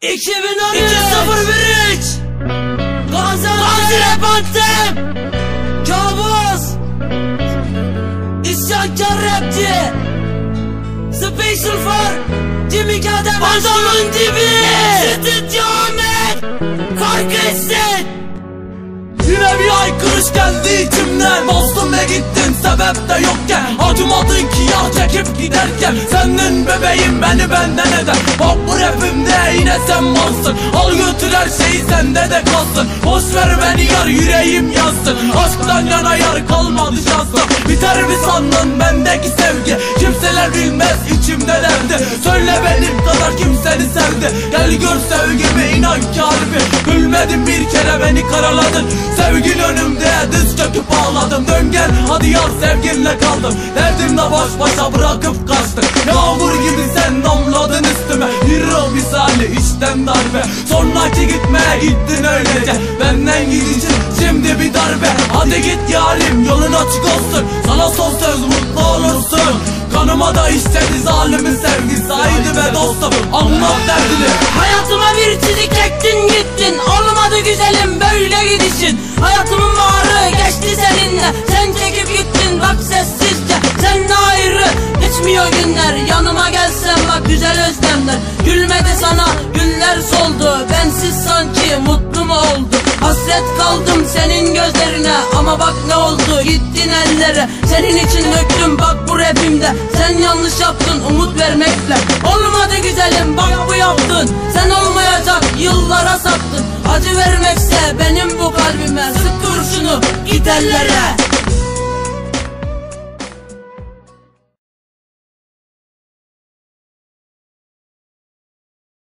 2013 2013 Gaziantep Antep. Kabus. İsyankar rapçi. Special for Jimmy Kadem Adamın dibi. Stüdyo Ahmet. Fark etsin. Yine bir aykırış geldi içimden. Bastın ve gittin? Sebep de yokken. Acımadın ki ya çekip giderken. Senin bebeğin beni benden eder. Bak bu rapimde şeyi sende de kalsın. Boş ver beni yar yüreğim yansın. Aşktan yana yar kalmadı şansım. Biter mi sandın bendeki sevgi? Kimseler bilmez içimde derdi. Söyle benim kadar kim seni sevdi? Gel gör sevgimi inan ki harbi Gülmedin bir kere beni karaladın. Sevgin önümde diz çöküp ağladım. Dön gel hadi yar sevginle kaldım. Derdimle baş başa bırakıp kaçtım içten darbe. Sonraki gitmeye gittin öylece. Benden gidecek şimdi bir darbe. Hadi git yarim yolun açık olsun. Sana son söz mutlu olursun. Kanıma da işledi zalimin sevgisi. Haydi be dostum anlat derdini. Hayatıma bir çizik ektin gittin. Olmadı güzelim böyle gidişin. Hayatımın baharı geçti seninle. Sen çekip gittin bak sessizce. Seninle ayrı geçmiyor günler. Yanıma güzel özlemler. Gülmedi sana güller soldu. Bensiz sanki mutlu mu oldu? Hasret kaldım senin gözlerine. Ama bak ne oldu? Gittin ellere. Senin için döktüm bak bu rapimde. Sen yanlış yaptın umut vermekle. Olmadı güzelim bak bu yaptın. Sen olmayacak yıllara sattın. Acı vermekse benim bu kalbime. Sık kurşunu git ellere